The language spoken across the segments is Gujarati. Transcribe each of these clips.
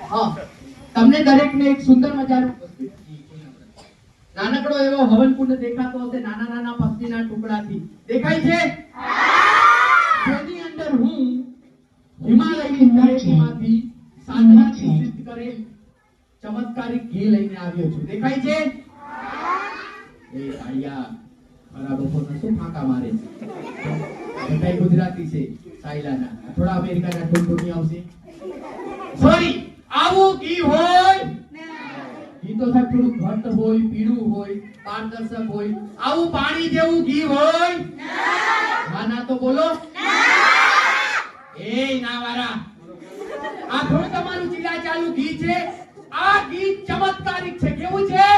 હા. તમને દરેકને એક સુંદર મજાનું નાનકડો એવો હવનકુંડ દેખાતો હશે નાના નાના પક્ષીના ટુકડાથી. દેખાય છે? જેની અંદર હું હિમાલયની તળેટીમાંથી સાધનાથી સિદ્ધ કરેલ ચમત્કારિક ઘી લઈને આવ્યો છું. દેખાય છે? એ શું ફાંકા મારે બધા ગુજરાતી છે સાયલાના. થોડા અમેરિકાના ટુનટુની આવશે સોરી આવું ઘી હોય. ઘી તો સાહેબ થોડું ઘટ હોય, પીળું હોય, પારદર્શક હોય. આવું પાણી જેવું ઘી હોય. હા ના તો બોલો. એ ના વારા આ થોડું તમારું ચીલા ચાલુ ઘી છે. આ ઘી ચમત્કારિક છે. કેવું છે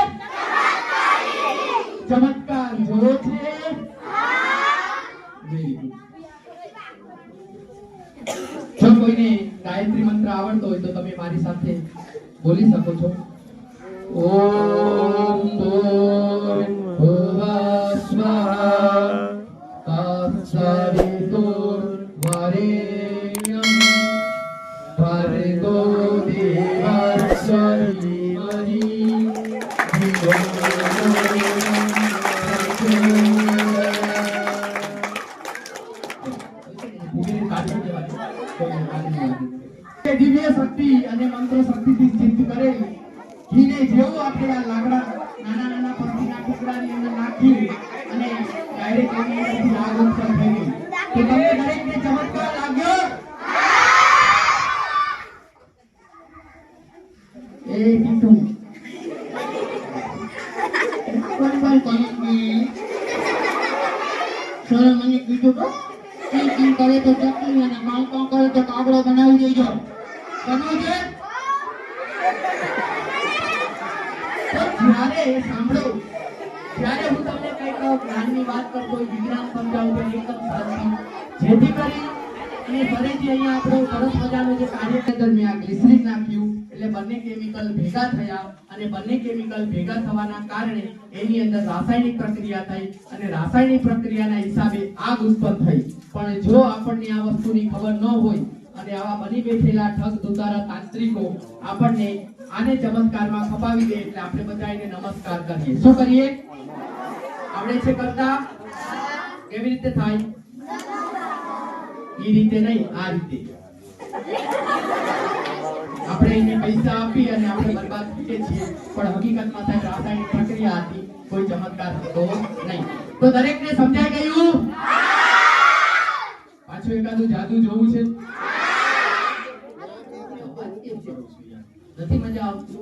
ચમત્કાર જોવો છે Very good. જો કોઈને ગાયત્રી મંત્ર આવડતો હોય તો તમે મારી સાથે બોલી શકો છો. ઓમ ભૂર્ભુવઃ સ્વાહા તત્સવિતુર્વરેણ્યં ભર્ગો દેવસ્ય ધીમહિ ધિયો એ દિવ્ય શક્તિ અને મંત્ર શક્તિથી સિદ્ધ કરેલી ઘીને જેવું આપણે આ લાકડા નાના નાના પક્ષીના ટુકડાની અંદર નાખી અને ડાયરેક્ટ એની અંદરથી આગ ઉત્પન્ન થઈ તો તમને દરેકને ચમત્કાર લાગ્યો? એ કીધું કોણ કોણ કોણ? સર મને કીધું તો? કી કરે તો ચટણી અને કામ કરે તો કાગડો બનાવી દેજો બનવું છે સાંભળો ત્યારે હું તમને કંઈક જ્ઞાનની વાત કરતો વિજ્ઞાન સમજાવું એકદમ સાચી જેથી કરી અને ફરીથી અહીંયા આપણો સરસ મજાનો જે કાર્ય દરમિયાન ગ્લિસરીન નાખ્યું, એટલે બંને કેમિકલ ભેગા થયા અને બંને કેમિકલ ભેગા થવાના કારણે એની અંદર રાસાયણિક પ્રક્રિયા થઈ અને રાસાયણિક પ્રક્રિયાના હિસાબે આગ ઉત્પન્ન થઈ. પણ જો આપણને આ વસ્તુની ખબર ન હોય અને આવા બની બેઠેલા ઠગ ધુતારા તાંત્રિકો આપણને આને ચમત્કારમાં ખપાવી દે એટલે આપણે બધા એને નમસ્કાર કરીએ. શું કરીએ? આવડે છે કરતા? કેવી રીતે થાય? એ રીતે નહીં, આ રીતે. આપણે એને પૈસા આપી અને આપણે બરબાદ થઈએ છીએ. પણ હકીકતમાં સાહેબ, રાસાયણિક પ્રક્રિયા હતી, કોઈ ચમત્કાર હતો નહીં. તો દરેકને સમજાઈ ગયું પાછું એકાદું જાદુ જોવું છે? નથી મજા આવતી?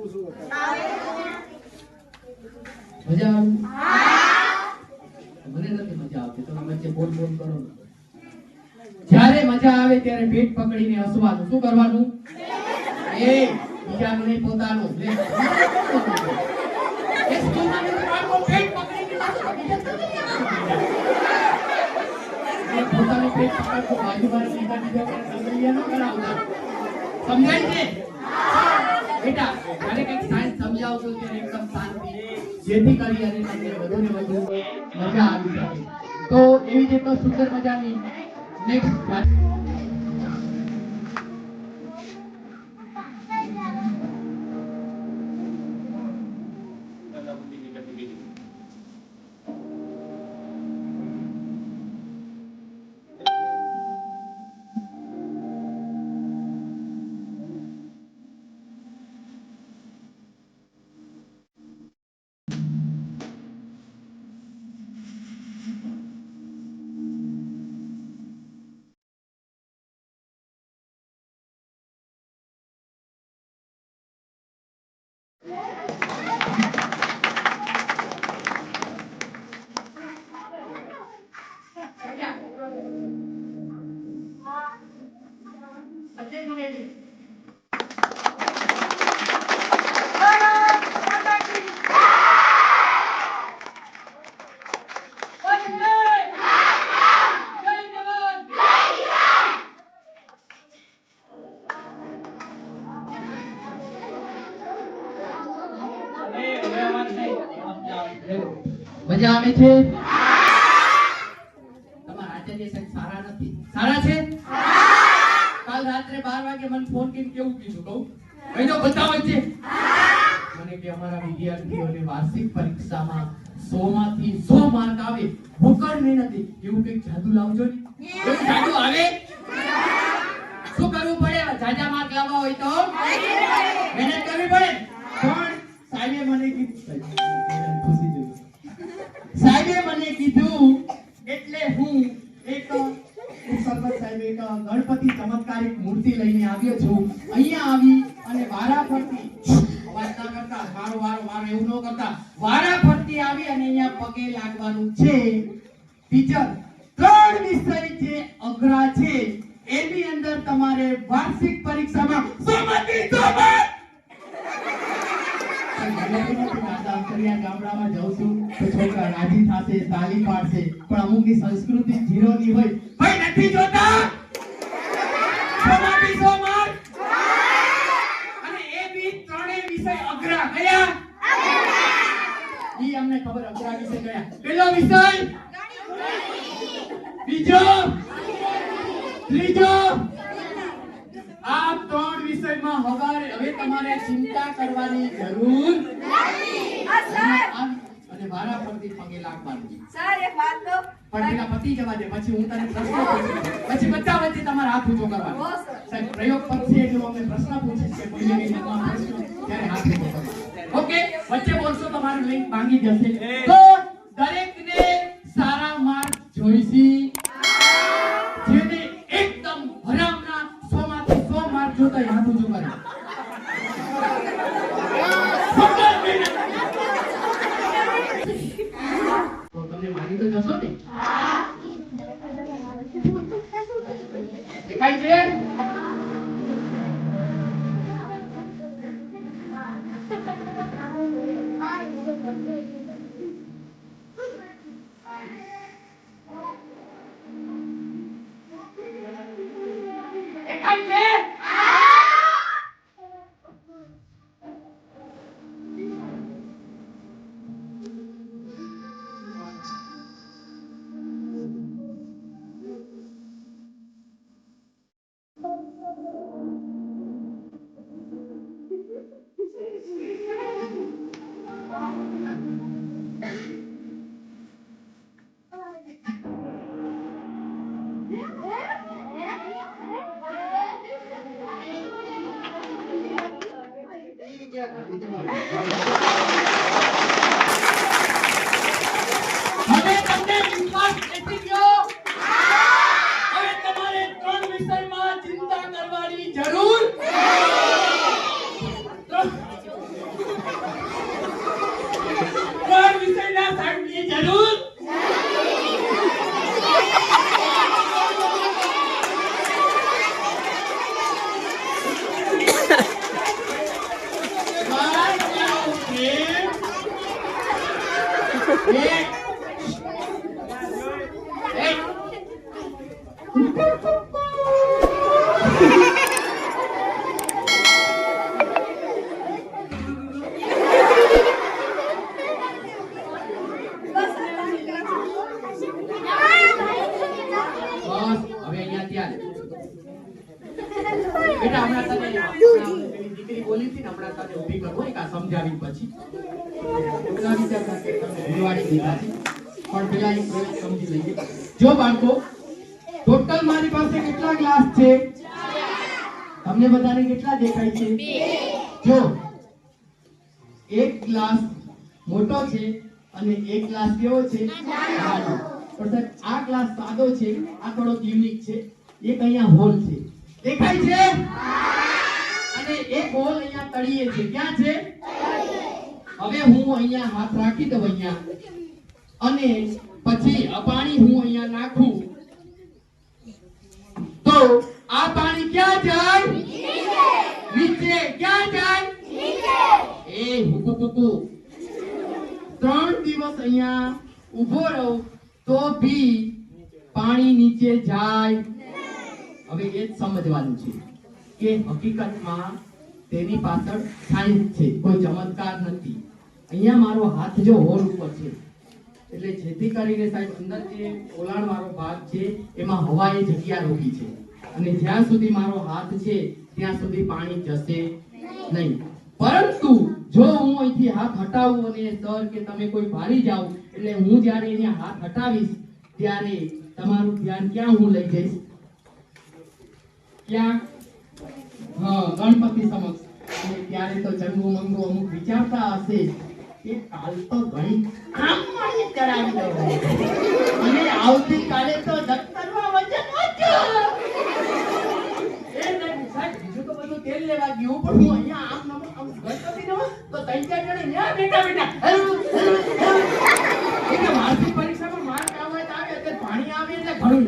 મજા આવે? મને નથી મજા આવતી. તમે વચ્ચે બોલ બોલ કરો. જ્યારે મજા આવે ત્યારે પેટ પકડીને હસવાનું. શું કરવાનું? એ, બીજાનું નહીં, પોતાનું. પોતાનું બેટા મને કંઈક સાયન્સ સમજાવશો ત્યારે એકદમ શાંતિ. જેથી કરી અને વધુ ને વધુ મજા આવી શકે તો એવી જ એક સુંદર મજાની những મજા આવે છે? તમારા આચાર્ય સાહેબ સારા નથી. સારા છે? કાલ રાત્રે બાર વાગે મને ફોન કરીને કેવું કીધું કહું? દો બધા વચ્ચે મને કે અમારા વિદ્યાર્થીઓને વાર્ષિક પરીક્ષામાં 100 માંથી 100 માર્ક આવે. ભૂકર નથી. એવું કંઈક જાદુ લાવજો ને. એવું જાદુ આવે? શું કરવું પડે? જાજા માર્ક લાવવા હોય તો? મહેનત કરવી પડે? સાહેબે મને કીધું. સાહેબે મને કીધું એટલે હું એક એવું કરતા, વારા ફરતી આવી અને અહીંયા પગે લાગવાનું છે. ત્રણ વિષય અઘરા છે, એની અંદર તમારે વાર્ષિક પરીક્ષામાં અંતરિયા ગામડામાં જાઉં છું તો છોકરા રાજી થશે તાલી પાડશે પણ અમુકની સંસ્કૃતિ ઝીરો ની હોય નથી જોતા સોમાંથી સો માર્ક અને એ બી ત્રણેય વિષય અઘરા કયા ઈ અમને ખબર અઘરા વિષય કયા પેલો વિષય બીજો ત્રીજો આ ત્રણ વિષયમાં હવારે હવે તમારે ચિંતા કરવાની જરૂર અને મારા પરથી પગે લાગવાની. સર એક વાત કહું? પણ પેલા પતિ જવા દે પછી હું તને પ્રશ્ન પૂછું. પછી બધા વચ્ચે તમારે હાથ ઊંચો કરવાનો. સાહેબ. પ્રયોગ પતશે જો અમે પ્રશ્ન પૂછીએ છીએ કોઈ પ્રશ્ન ત્યારે હાથ ઊંચો કરવાનો. ઓકે? વચ્ચે બોલશો તમારું લિંક માંગી જશે. તો દરેકને સારા માર્ક જોઈશી. Obrigado. કે તમે ભૂલવાડી દીધા છે. પણ પેલા એક પ્રયોગ સમજી લઈએ. જો બાળકો ટોટલ મારી પાસે કેટલા ગ્લાસ છે? તમને બધાને કેટલા દેખાય છે? જો એક ગ્લાસ મોટો છે અને એક ગ્લાસ કેવો છે? પણ આ ગ્લાસ સાદો છે આ થોડો યુનિક છે. એક અહીંયા હોલ છે. દેખાય છે? અને એક હોલ અહીંયા તળિયે છે. ક્યાં છે? હવે હું અહીંયા હાથ રાખી દઉં અહીંયા. અને પછી પાણી હું અહીંયા નાખું. તો આ પાણી ક્યાં જાય? નીચે ક્યાં જાય? એ હુકુ કુકુ. ત્રણ દિવસ અહીંયા ઊભો રહો તો બી પાણી નીચે જાય. હવે એ જ સમજવાનું છે કે હકીકતમાં તેની પાછળ સાયન્સ છે, કોઈ ચમત્કાર નથી. અહીંયા મારો હાથ જો હોર ઉપર છે. એટલે જેથી કરીને સાહેબ અંદર જે ઓલાણ મારો ભાગ છે, એમાં હવાએ જગ્યા રોકી છે. અને જ્યાં સુધી મારો હાથ છે, ત્યાં સુધી પાણી જશે નહીં. પરંતુ જો હું અહીંથી હાથ હટાવું અને સર કે તમે કોઈ ભારી જાઓ, એટલે હું જ્યારે એને હાથ હટાવીશ, ત્યારે તમારું ધ્યાન ક્યાં હું લઈ જઈશ? ક્યાં? હા, ગણપતિ સમક્ષ. ત્યારે તો જન્મ મંગુ અમુક વિચારતા હશે. કે કાલ તો અને દફતરમાં વજન બધું તેલ લેવા ગયું, પણ અહીંયા આમ નમ, આમ ગણપતિ નમો. એટલે વાર્ષિક પરીક્ષામાં માર્ક આવે તો આવે પાણી આવે એટલે ઘણું.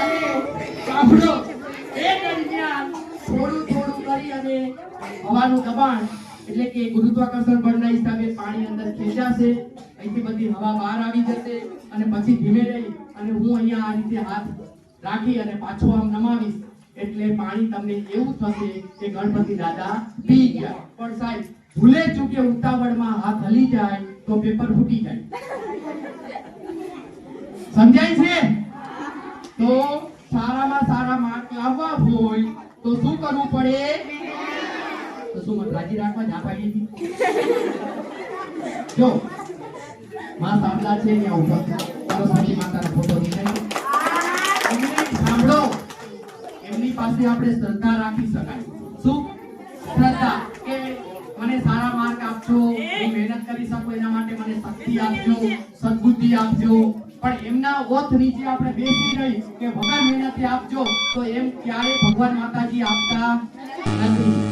અને દરમિયાન થોડું થોડું કરી અને હવાનું દબાણ. એટલે કે ગુરુત્વાકર્ષણ બળના હિસાબે પાણી અંદર ખેંચાશે, અહીંથી બધી હવા બહાર આવી જશે અને પછી ધીમે રહી અને હું અહીંયા આ રીતે હાથ રાખી અને પાછો આમ નમાવીશ એટલે પાણી તમને એવું થશે કે ગણપતિ દાદા પી ગયા. પણ સાહેબ, ભૂલે ચૂકે ઉતાવળમાં હાથ હલી જાય તો પેપર ફૂટી જાય. સમજાય છે? તો સારામાં સારા માર્ક લાવવા હોય તો શું કરવું પડે? સારા માર્ક આપજો મહેનત કરી શકું, એના માટે મને શક્તિ આપજો, સદબુદ્ધિ આપજો. પણ એમના ઓથ નીચે આપણે બેસી રહી કે ભગવાન મહેનતે આપજો, તો એમ ક્યારે ભગવાન માતાજી આપતા નથી?